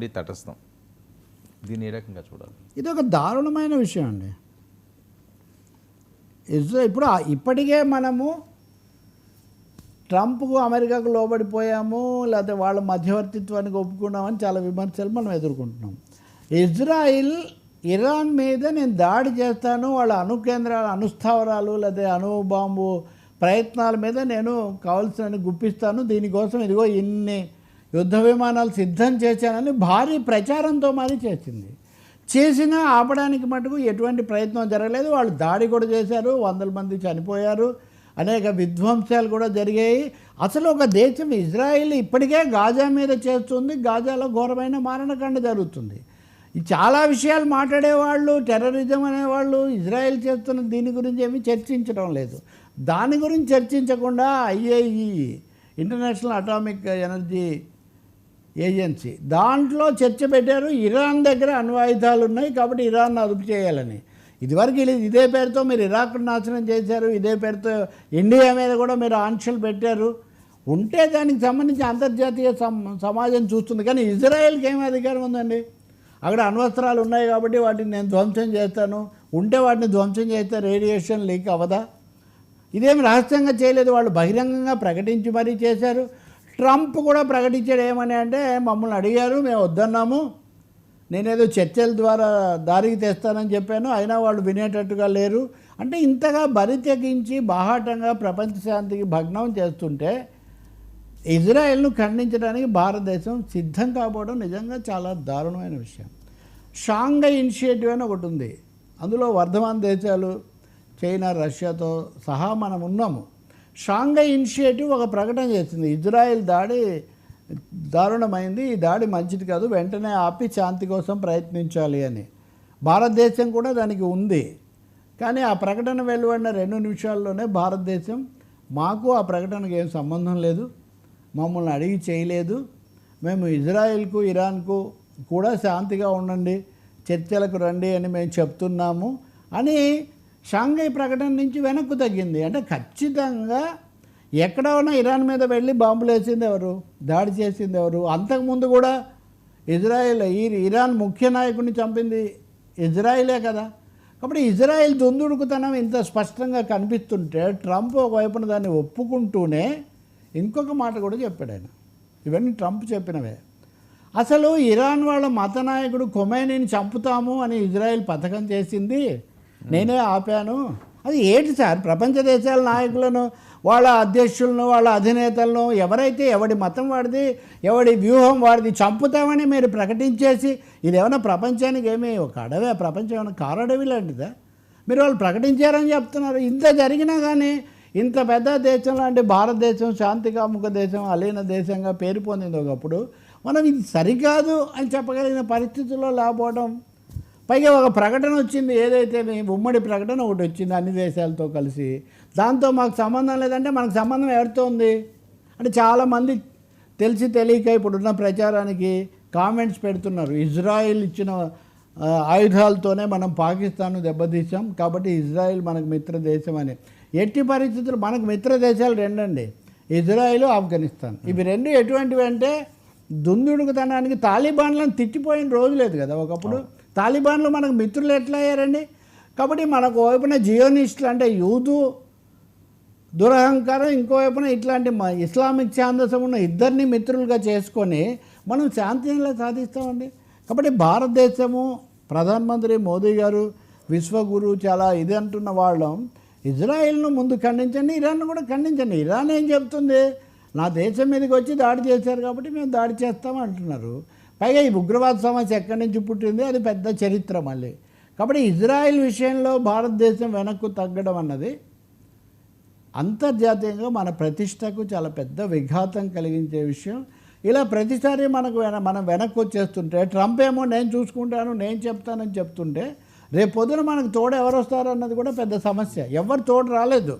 మోడీ తటస్థం. దీన్ని ఏ రకంగా చూడాలి? ఇది ఒక దారుణమైన విషయం అండి. ఇప్పుడు ఇప్పటికే మనము ట్రంప్కు అమెరికాకు లోబడిపోయాము లేకపోతే వాళ్ళ మధ్యవర్తిత్వానికి ఒప్పుకున్నామని చాలా విమర్శలు మనం ఎదుర్కొంటున్నాం. ఇజ్రాయిల్ ఇరాన్ మీద నేను దాడి చేస్తాను వాళ్ళ అణుకేంద్రాలు అనుస్థావరాలు అణుస్థావరాలు లేకపోతే అణుబాంబు ప్రయత్నాల మీద నేను కావాల్సిన గుప్పిస్తాను దీనికోసం ఇదిగో ఇన్ని యుద్ధ విమానాలు సిద్ధం చేశానని భారీ ప్రచారంతో మరి చేసింది. చేసినా ఆపడానికి మటుకు ఎటువంటి ప్రయత్నం జరగలేదు. వాళ్ళు దాడి కూడా చేశారు వందల మంది చనిపోయారు అనేక విధ్వంసాలు కూడా జరిగాయి. అసలు ఒక దేశం ఇజ్రాయిల్ ఇప్పటికే గాజా మీద చేస్తుంది గాజాలో ఘోరమైన మారణకాండ జరుగుతుంది. చాలా విషయాలు మాట్లాడేవాళ్ళు టెర్రరిజం అనేవాళ్ళు ఇజ్రాయెల్ చేస్తున్న దీని గురించి ఏమీ చర్చించడం లేదు. దాని గురించి చర్చించకుండా IAE international atomic energy agency. దాంట్లో చర్చ పెట్టారు ఇరాన్ దగ్గర అణ్వాయుధాలు ఉన్నాయి కాబట్టి ఇరాన్ అదుపు చేయాలని. ఇదివరకు ఇదే పేరుతో మీరు ఇరాక్ నాశనం చేశారు ఇదే పేరుతో ఇండియా మీద కూడా మీరు ఆంక్షలు పెట్టారు. ఉంటే దానికి సంబంధించి అంతర్జాతీయ సమాజం చూస్తుంది. కానీ ఇజ్రాయెల్కి ఏమి అధికారం ఉందండి? అక్కడ అణ్వస్త్రాలు ఉన్నాయి కాబట్టి వాటిని నేను ధ్వంసం చేస్తాను. ఉంటే వాటిని ధ్వంసం చేస్తే రేడియేషన్ లీక్ అవ్వదా? ఇదేం రహస్యంగా చేయలేదు. వాళ్ళు బహిరంగంగా ప్రకటించి మరీ చేశారు. ట్రంప్ కూడా ప్రకటించాడు ఏమని అంటే మమ్మల్ని అడిగారు మేము వద్దన్నాము. నేనేదో చర్చల ద్వారా దారికి తెస్తానని చెప్పాను. అయినా వాళ్ళు వినేటట్టుగా లేరు. అంటే ఇంతగా బరి తెగించి బాహాటంగా ప్రపంచ శాంతికి భగ్నం చేస్తుంటే ఇజ్రాయెల్ను ఖండించడానికి భారతదేశం సిద్ధం కాబోవడం నిజంగా చాలా దారుణమైన విషయం. షాంఘై ఇనిషియేటివ్ అని ఒకటి ఉంది. అందులో వర్ధమాన దేశాలు చైనా రష్యాతో సహా మనం ఉన్నాము. షాంఘై ఇనిషియేటివ్ ఒక ప్రకటన చేసింది. ఇజ్రాయెల్ దాడి దారుణమైంది. ఈ దాడి మంచిది కాదు. వెంటనే ఆపి శాంతి కోసం ప్రయత్నించాలి అని. భారతదేశం కూడా దానికి ఉంది. కానీ ఆ ప్రకటన వెలువడిన రెండు నిమిషాల్లోనే భారతదేశం మాకు ఆ ప్రకటనకు ఏం సంబంధం లేదు. మమ్మల్ని అడిగి చేయలేదు. మేము ఇజ్రాయెల్కు ఇరాన్కు కూడా శాంతిగా ఉండండి. చర్చలకు రండి అని మేము చెప్తున్నాము అని షాంఘై ప్రకటన నుంచి వెనక్కు తగ్గింది. అంటే ఖచ్చితంగా ఎక్కడ ఉన్నా ఇరాన్ మీద వెళ్ళి బాంబులు వేసింది ఎవరు? దాడి చేసింది ఎవరు? అంతకుముందు కూడా ఇజ్రాయెల్ ఈ ఇరాన్ ముఖ్య నాయకుడిని చంపింది ఇజ్రాయిలే కదా. కాబట్టి ఇజ్రాయెల్ దుందుడుకుతనం ఇంత స్పష్టంగా కనిపిస్తుంటే ట్రంప్ ఒకవైపున దాన్ని ఒప్పుకుంటూనే ఇంకొక మాట కూడా చెప్పాడు ఆయన. ఇవన్నీ ట్రంప్ చెప్పినవే. అసలు ఇరాన్ వాళ్ళ మత నాయకుడు కొమైనీని చంపుతాము అని ఇజ్రాయెల్ పథకం చేసింది నేనే ఆపాను. అది ఏంటి సార్? ప్రపంచ దేశాల నాయకులను వాళ్ళ అధ్యక్షులను వాళ్ళ అధినేతలను ఎవరైతే ఎవడి మతం వాడిది ఎవడి వ్యూహం వాడిది చంపుతామని మీరు ప్రకటించేసి ఇది ఏమైనా ప్రపంచానికి ఏమీ ఒక అడవే? ప్రపంచం ఏమైనా కారడవి లాంటిదా? మీరు వాళ్ళు ప్రకటించారని చెప్తున్నారు. ఇంత జరిగినా కానీ ఇంత పెద్ద దేశం లాంటి భారతదేశం శాంతికాముఖ దేశం అలీన దేశంగా పేరు పొందింది ఒకప్పుడు. మనం ఇది సరికాదు అని చెప్పగలిగిన పరిస్థితుల్లో లేకపోవడం పైగా ఒక ప్రకటన వచ్చింది ఏదైతే మీ ఉమ్మడి ప్రకటన ఒకటి వచ్చింది అన్ని దేశాలతో కలిసి దాంతో మాకు సంబంధం లేదంటే మనకు సంబంధం ఎవరితో ఉంది అంటే చాలామంది తెలిసి తెలియక ఇప్పుడున్న ప్రచారానికి కామెంట్స్ పెడుతున్నారు. ఇజ్రాయిల్ ఇచ్చిన ఆయుధాలతోనే మనం పాకిస్తాన్ దెబ్బతీసాం కాబట్టి ఇజ్రాయిల్ మనకు మిత్ర దేశం అని. ఎట్టి పరిస్థితులు మనకు మిత్ర దేశాలు రెండండి. ఇజ్రాయిల్ ఆఫ్ఘనిస్తాన్. ఇవి రెండు ఎటువంటివి అంటే దుందుడుకుతనానికి తాలిబాన్లను తిట్టిపోయిన రోజు లేదు కదా ఒకప్పుడు. తాలిబాన్లు మనకు మిత్రులు ఎట్లా అయ్యారండి కాబట్టి మనకు వైపున జియోనిస్టులు అంటే యూదు దురహంకారం ఇంకోవైపున ఇట్లాంటి మ- ఇస్లామిక్ ఛాందసం ఉన్న ఇద్దరిని మిత్రులుగా చేసుకొని మనం శాంతిని సాధిస్తామండి? కాబట్టి భారతదేశము ప్రధానమంత్రి మోదీ గారు విశ్వగురు చాలా ఇది అంటున్న వాళ్ళం ఇజ్రాయెల్ను ముందు ఖండించండి ఇరాన్ను కూడా ఖండించండి. ఇరాన్ ఏం చెప్తుంది నా దేశం మీదకి వచ్చి దాడి చేశారు కాబట్టి మేము దాడి చేస్తాం అంటున్నారు పైగా ఈ ఉగ్రవాద సమస్య ఎక్కడి నుంచి పుట్టింది? అది పెద్ద చరిత్ర మళ్ళీ. కాబట్టి ఇజ్రాయెల్ విషయంలో భారతదేశం వెనక్కు తగ్గడం అన్నది అంతర్జాతీయంగా మన ప్రతిష్టకు చాలా పెద్ద విఘాతం కలిగించే విషయం. ఇలా ప్రతిసారి మనకు వెన- మనం వెనక్కి వచ్చేస్తుంటే ట్రంప్ ఏమో నేను చూసుకుంటాను నేను చెప్తానని చెప్తుంటే రేపు పొద్దున మనకు తోడు ఎవరు వస్తారు అన్నది కూడా పెద్ద సమస్య. ఎవరు తోడు రాలేదు.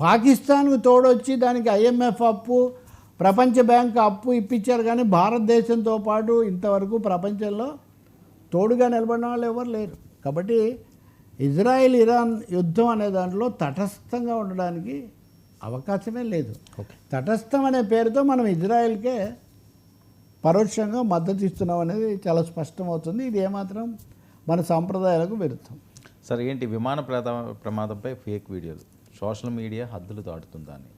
పాకిస్తాన్కు తోడొచ్చి దానికి ఐఎంఎఫ్ అప్పు ప్రపంచ బ్యాంక్ అప్పు ఇప్పించారు కానీ భారతదేశంతో పాటు ఇంతవరకు ప్రపంచంలో తోడుగా నిలబడిన వాళ్ళు ఎవరు లేరు. కాబట్టి ఇజ్రాయెల్ ఇరాన్ యుద్ధం అనే దాంట్లో తటస్థంగా ఉండడానికి అవకాశమే లేదు. తటస్థం అనే పేరుతో మనం ఇజ్రాయెల్కే పరోక్షంగా మద్దతు ఇస్తున్నాం అనేది చాలా స్పష్టమవుతుంది. ఇది ఏమాత్రం మన సాంప్రదాయాలకు విరుద్ధం. సార్ ఏంటి విమాన ప్రమాదంపై ఫేక్ వీడియోలు? సోషల్ మీడియా హద్దులు దాటుతుందా అని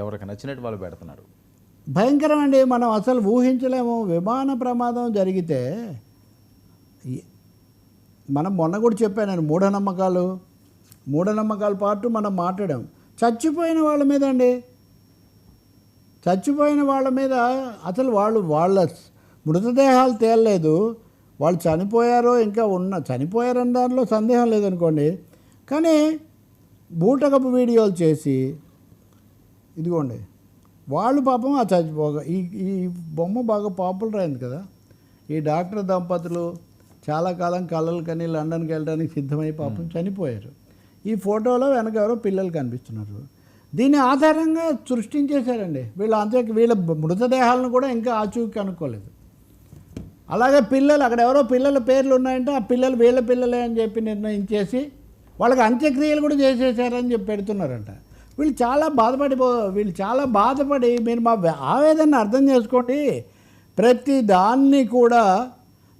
ఎవరికి నచ్చినట్టు వాళ్ళు పెడుతున్నారు. భయంకరం అండి మనం అసలు ఊహించలేము. విమాన ప్రమాదం జరిగితే మనం మొన్న కూడా చెప్పాను నేను మూఢనమ్మకాలు. మూఢనమ్మకాల పాటు మనం మాట్లాడాం. చచ్చిపోయిన వాళ్ళ మీద అండి. చచ్చిపోయిన వాళ్ళ మీద అసలు వాళ్ళు వాళ్ళ మృతదేహాలు తేలలేదు. వాళ్ళు చనిపోయారో ఇంకా ఉన్న చనిపోయారని దానిలో సందేహం లేదనుకోండి. కానీ బూటకపు వీడియోలు చేసి ఇదిగోండి. వాళ్ళు పాపం ఆ చచ్చిపోగా ఈ ఈ బొమ్మ బాగా పాపులర్ అయింది కదా. ఈ డాక్టర్ దంపతులు చాలా కాలం కళ్ళలు కని లండన్కి వెళ్ళడానికి సిద్ధమై పాపం చనిపోయారు. ఈ ఫోటోలో వెనక ఎవరో పిల్లలు కనిపిస్తున్నారు. దీని ఆధారంగా సృష్టించేశారండి. వీళ్ళ అంతే వీళ్ళ మృతదేహాలను కూడా ఇంకా ఆచూకీ కనుక్కోలేదు అలాగే పిల్లలు అక్కడ ఎవరో పిల్లల పేర్లు ఉన్నాయంటే ఆ పిల్లలు వీళ్ళ పిల్లలే అని చెప్పి నిర్ణయించేసి వాళ్ళకి అంత్యక్రియలు కూడా చేసేసారని చెప్పి పెడుతున్నారంట. వీళ్ళు చాలా బాధపడిపో వీళ్ళు చాలా బాధపడి మీరు మా ఆవేదన అర్థం చేసుకోండి. ప్రతి దాన్ని కూడా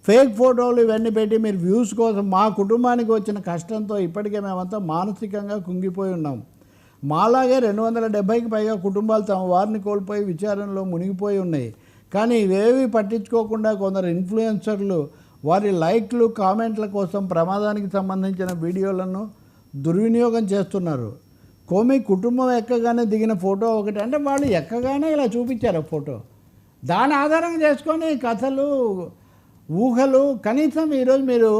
ఫేక్ ఫోటోలు ఇవన్నీ పెట్టి మీరు వ్యూస్ కోసం మా కుటుంబానికి వచ్చిన కష్టంతో ఇప్పటికే మేమంతా మానసికంగా కుంగిపోయి ఉన్నాం. మాలాగే రెండు వందల డెబ్బైకి పైగా కుటుంబాలు తమ వారిని కోల్పోయి విచారణలో మునిగిపోయి ఉన్నాయి. కానీ ఇవేవి పట్టించుకోకుండా కొందరు ఇన్ఫ్లుయెన్సర్లు వారి లైక్లు కామెంట్ల కోసం ప్రమాదానికి సంబంధించిన వీడియోలను దుర్వినియోగం చేస్తున్నారు. కోమి కుటుంబం ఎక్కగానే దిగిన ఫోటో ఒకటి అంటే వాళ్ళు ఎక్కగానే ఇలా చూపించారు ఆ ఫోటో. దాని ఆధారంగా చేసుకొని కథలు ఊహలు కనీసం ఈరోజు మీరు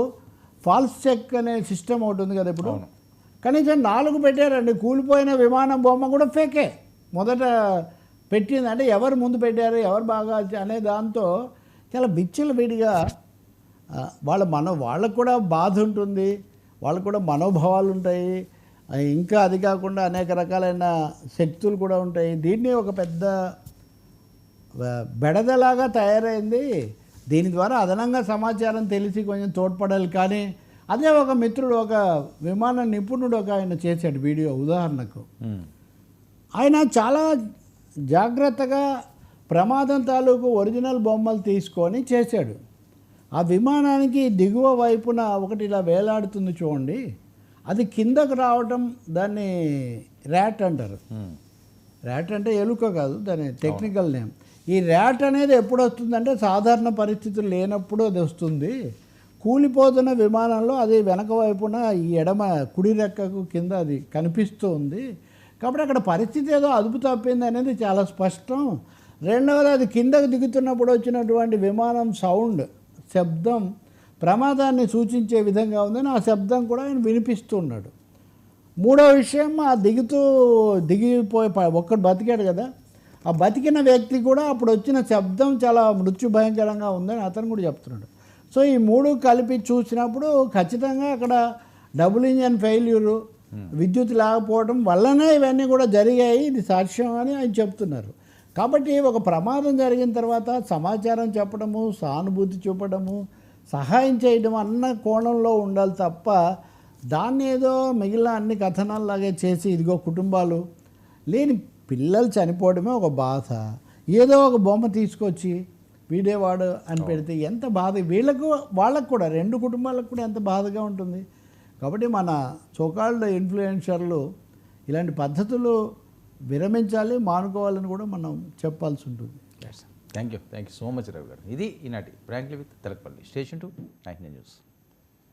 ఫాల్స్ చెక్ అనే సిస్టమ్ ఒకటి ఉంది కదా ఇప్పుడు. కనీసం నాలుగు పెట్టారండి కూలిపోయిన విమానం బొమ్మ కూడా ఫేకే. మొదట పెట్టింది అంటే ఎవరు ముందు పెట్టారు ఎవరు బాగా అనే దాంతో చాలా బిచ్చల విడిగా వాళ్ళ మన వాళ్ళకు కూడా బాధ ఉంటుంది వాళ్ళకు కూడా మనోభావాలు ఉంటాయి. ఇంకా అది కాకుండా అనేక రకాలైన శక్తులు కూడా ఉంటాయి. దీన్ని ఒక పెద్ద బెడదలాగా తయారైంది. దీని ద్వారా అదనంగా సమాచారం తెలిసి కొంచెం తోడ్పడాలి. కానీ అదే ఒక మిత్రుడు ఒక విమాన నిపుణుడు ఒక ఆయన చేశాడు వీడియో ఉదాహరణకు. ఆయన చాలా జాగ్రత్తగా ప్రమాదం తాలూకు ఒరిజినల్ బొమ్మలు తీసుకొని చేశాడు. ఆ విమానానికి దిగువ వైపున ఒకటి ఇలా వేలాడుతుంది చూడండి. అది కిందకు రావటం దాన్ని ర్యాట్ అంటారు. ర్యాట్ అంటే ఎలుక కాదు దాని టెక్నికల్ నేమ్. ఈ ర్యాట్ అనేది ఎప్పుడు వస్తుందంటే సాధారణ పరిస్థితులు లేనప్పుడు అది వస్తుంది. కూలిపోతున్న విమానంలో అది వెనక వైపున ఈ ఎడమ కుడి రెక్కకు కింద అది కనిపిస్తూ ఉంది. కాబట్టి అక్కడ పరిస్థితి ఏదో అదుపు తప్పింది అనేది చాలా స్పష్టం. రెండవది అది కిందకు దిగుతున్నప్పుడు వచ్చినటువంటి విమానం సౌండ్ శబ్దం ప్రమాదాన్ని సూచించే విధంగా ఉందని ఆ శబ్దం కూడా ఆయన వినిపిస్తూ ఉన్నాడు మూడో విషయం ఆ దిగుతూ దిగిపోయి ఒక్కడు బతికాడు కదా. ఆ బతికిన వ్యక్తి కూడా అప్పుడు వచ్చిన శబ్దం చాలా మృత్యు భయంకరంగా ఉందని అతను కూడా చెప్తున్నాడు. సో ఈ మూడు కలిపి చూసినప్పుడు ఖచ్చితంగా అక్కడ డబుల్ ఇంజన్ ఫెయిల్యూరు విద్యుత్ లేకపోవడం వల్లనే ఇవన్నీ కూడా జరిగాయి ఇది సాక్ష్యం అని ఆయన చెప్తున్నారు. కాబట్టి ఒక ప్రమాదం జరిగిన తర్వాత సమాచారం చెప్పడము సానుభూతి చూపడము సహాయం చేయడం అన్న కోణంలో ఉండాలి తప్ప దాన్ని ఏదో మిగిలిన అన్ని కథనాల్లాగే చేసి ఇదిగో కుటుంబాలు లేని పిల్లలు చనిపోవడమే ఒక బాధ. ఏదో ఒక బొమ్మ తీసుకొచ్చి వీడేవాడు అని పెడితే ఎంత బాధ. వీళ్ళకు వాళ్ళకు కూడా రెండు కుటుంబాలకు కూడా ఎంత బాధగా ఉంటుంది. కాబట్టి మన చోకాళ్ళ ఇన్ఫ్లుయెన్సర్లు ఇలాంటి పద్ధతులు విరమించాలి మానుకోవాలని కూడా మనం చెప్పాల్సి ఉంటుంది. Thank you thank you so much Ravi గారు. ఇది ఈనాటి frankly with Telakapalli station two nine news.